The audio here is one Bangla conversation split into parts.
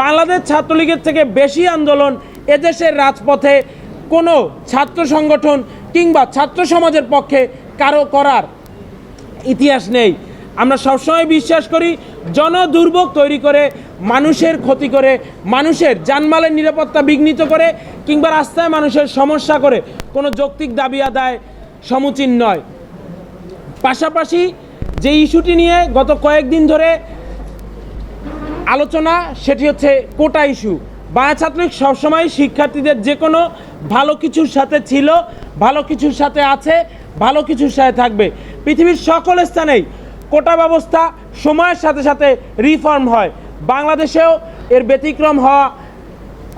বাংলাদেশ ছাত্রলীগের থেকে বেশি আন্দোলন এদেশের রাজপথে কোনো ছাত্র সংগঠন কিংবা ছাত্র সমাজের পক্ষে কারও করার ইতিহাস নেই। আমরা সবসময় বিশ্বাস করি, জনদুর্ভোগ তৈরি করে, মানুষের ক্ষতি করে, মানুষের জানমালের নিরাপত্তা বিঘ্নিত করে কিংবা রাস্তায় মানুষের সমস্যা করে। কোনো যৌক্তিক দাবি আদায় সমুচীন নয়। পাশাপাশি যে ইস্যুটি নিয়ে গত কয়েকদিন ধরে আলোচনা, সেটি হচ্ছে কোটা ইস্যু। বাংলা ছাত্রলীগ সবসময় শিক্ষার্থীদের যে কোনো ভালো কিছুর সাথে ছিল, ভালো কিছুর সাথে আছে, ভালো কিছুর সাথে থাকবে। পৃথিবীর সকল স্থানেই কোটা ব্যবস্থা সময়ের সাথে সাথে রিফর্ম হয়। বাংলাদেশেও এর ব্যতিক্রম হওয়া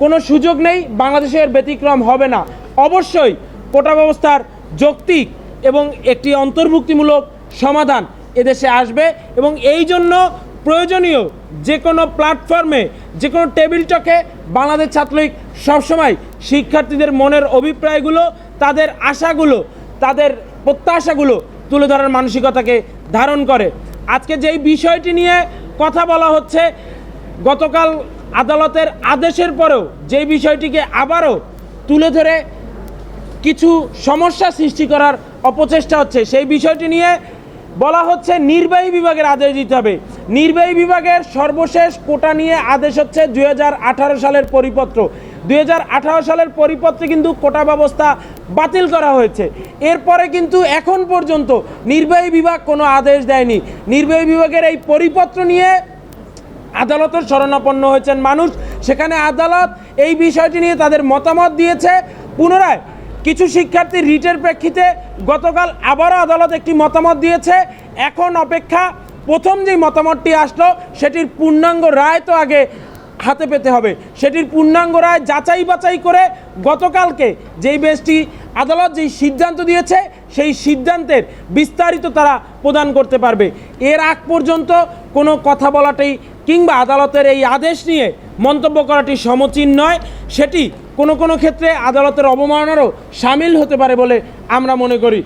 কোনো সুযোগ নেই, বাংলাদেশে এর ব্যতিক্রম হবে না। অবশ্যই কোটা ব্যবস্থার যৌক্তিক এবং একটি অন্তর্ভুক্তিমূলক সমাধান এদেশে আসবে এবং এই জন্য প্রয়োজনীয় যে কোনো প্ল্যাটফর্মে যে কোনো টেবিল টকে বাংলাদেশ ছাত্রলীগ সবসময় শিক্ষার্থীদের মনের অভিপ্রায়গুলো, তাদের আশাগুলো, তাদের প্রত্যাশাগুলো তুলে ধরার মানসিকতাকে ধারণ করে। আজকে যেই বিষয়টি নিয়ে কথা বলা হচ্ছে, গতকাল আদালতের আদেশের পরেও যে বিষয়টিকে আবারও তুলে ধরে কিছু সমস্যা সৃষ্টি করার অপচেষ্টা হচ্ছে, সেই বিষয়টি নিয়ে বলা হচ্ছে, নির্বাহী বিভাগের আদেশ দিতে হবে। নির্বাহী বিভাগের সর্বশেষ কোটা নিয়ে আদেশ হচ্ছে দু হাজার আঠারো সালের পরিপত্র। দু হাজার আঠারো সালের পরিপত্রে কিন্তু কোটা ব্যবস্থা বাতিল করা হয়েছে। এরপরে কিন্তু এখন পর্যন্ত নির্বাহী বিভাগ কোনো আদেশ দেয়নি। নির্বাহী বিভাগের এই পরিপত্র নিয়ে আদালতের শরণাপন্ন হয়েছেন মানুষ। সেখানে আদালত এই বিষয়টি নিয়ে তাদের মতামত দিয়েছে। পুনরায় কিছু শিক্ষার্থী রিটের প্রেক্ষিতে গতকাল আবারও আদালত একটি মতামত দিয়েছে। এখন অপেক্ষা প্রথম যেই মতামতটি আসলো, সেটির পূর্ণাঙ্গ রায় তো আগে হাতে পেতে হবে। সেটির পূর্ণাঙ্গ রায় যাচাই বাছাই করে গতকালকে যেই বেশটি আদালত যেই সিদ্ধান্ত দিয়েছে, সেই সিদ্ধান্তের বিস্তারিত তারা প্রদান করতে পারবে। এর আগ পর্যন্ত কোনো কথা বলাটাই কিংবা আদালতের এই আদেশ নিয়ে মন্তব্য করাটি সমচীন নয়। সেটি কোনো কোনো ক্ষেত্রে আদালতের অবমাননারও সামিল হতে পারে বলে আমরা মনে করি।